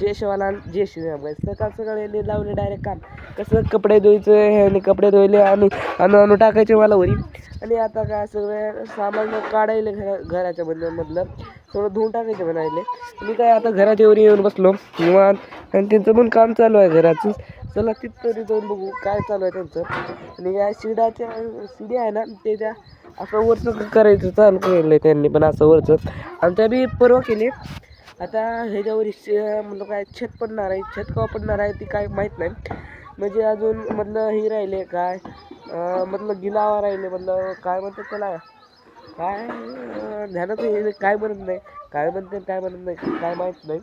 जयशवाला जयश्री सकाळ सकाळी यांनी लावले डायरेक्ट काम कसं कपडे धुवायचं ह्याने कपडे धुवले आणि अनु अनु टाकायचे मला वरी. आणि आता काय सगळं सामान काढायले घरा घराच्या मधलं मधलं. धुवून टाकायचे म्हणायले. मी काय आता घराच्या वरी येऊन बसलो. निवांत. आणि त्यांचं पण काम चालू आहे घराचं. चला तिथं जाऊन बघू काय चालू आहे त्यांचं. आणि या शिडाच्या शिडी आहे ना ते त्या असं वरचं करायचं चालू केलं आहे त्यांनी पण असं वरचं. आणि त्या बी परवा केले. आता ह्याच्यावर म्हटलं काय छत पडणार आहे छत कवा पडणार आहे ती काय माहीत नाही. म्हणजे अजून मधलं हे राहिले काय अं, मधलं गिलावा राहिले मधलं काय म्हणतात त्याला? काय ध्यानात हे काय म्हणत नाही काय म्हणते काय म्हणत नाही काय माहीत नाही.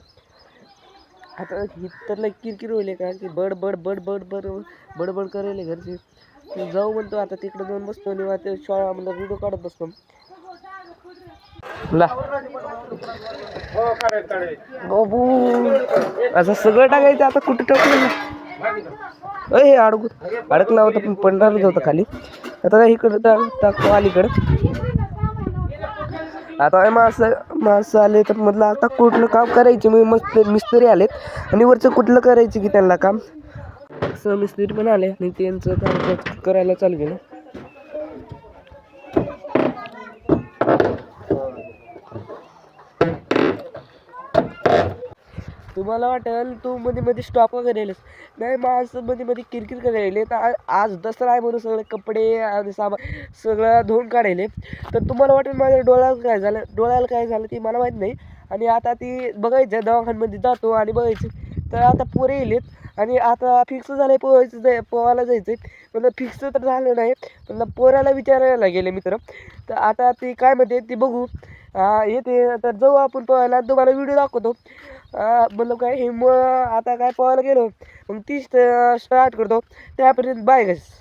आता ही तर लई किरकिर होईल कारण की बड बड बड बड बड बडबड करायले घरचे. जाऊ म्हणतो आता तिकडे जाऊन बसतो निवांत शाळा म्हणलं व्हिडिओ काढत बसतो. ला. हो, बाबू असं सगळं टाकायचं आता कुठं टाकलं अय अडकू. अडकला होता पण पडणारच होता खाली. आता काय इकडं टाक टाकतो अलीकडं. आता माणसं माणसं आले तर म्हटलं आता कुठलं काम करायचे? मी मस्त मिस्त्री आलेत. आणि वरचं कुठलं करायचं की त्यांना काम? असं मिस्त्री पण आले आणि त्यांचं काम करायला चालू केलं. तुम्हाला वाटेल तू मध्ये मध्ये स्टॉप वगैरे राहिलेस नाही माणसं मध्ये मध्ये किरकिर करायला. राहिले तर आज दसरा आहे म्हणून सगळे कपडे आणि सामान सगळं धुवून काढायले. तर तुम्हाला वाटेल माझ्या डोळ्याला काय झालं? डोळ्याला काय झालं ती मला माहीत नाही. आणि आता ती बघायचं दवाखान्यामध्ये जातो आणि बघायचं. तर आता पोरे येलेत आणि आता फिक्स झालं आहे पोहायचं जाय पोहायला जायचं आहे पण फिक्स तर झालं नाही. पण पोराला विचारायला गेले मित्र. तर आता ती काय म्हणते ती बघू. येते तर जाऊ आपण पोहायला. तुम्हाला व्हिडिओ दाखवतो. म्हणलं काय हे मग आता काय पोहायला गेलो. मग तीच स्टार्ट करतो. त्यापर्यंत बाय गस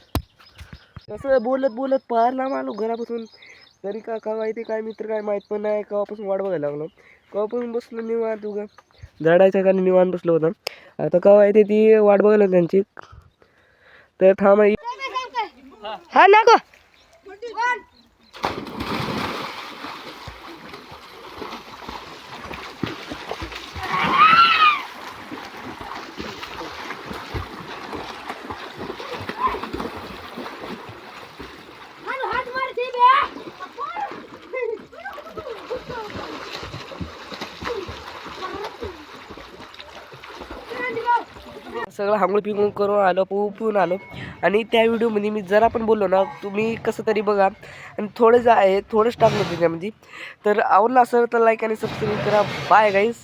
तसं बोलत बोलत पाहायला आलो घरापासून. तरी का का माहिती काय मित्र काय माहीत पण नाही. केव्हापासून वाट बघायला लागलो. केव्हापासून बसलो निवांत उगा. झाडाच्या का निवांत बसलो होतं. आता केव्हा येते ती वाट बघायला त्यांची. तर थांब हा ना सगळं हांगूळ पिंगूळ करून आलो पोहू पिऊन आलो. आणि त्या व्हिडिओमध्ये मी जरा पण बोललो ना तुम्ही कसं तरी बघा. आणि थोडं जे आहे थोडंच टाकलं त्याच्यामध्ये तर आवडलं असेल तर लाईक आणि सबस्क्राईब करा. बाय गाईस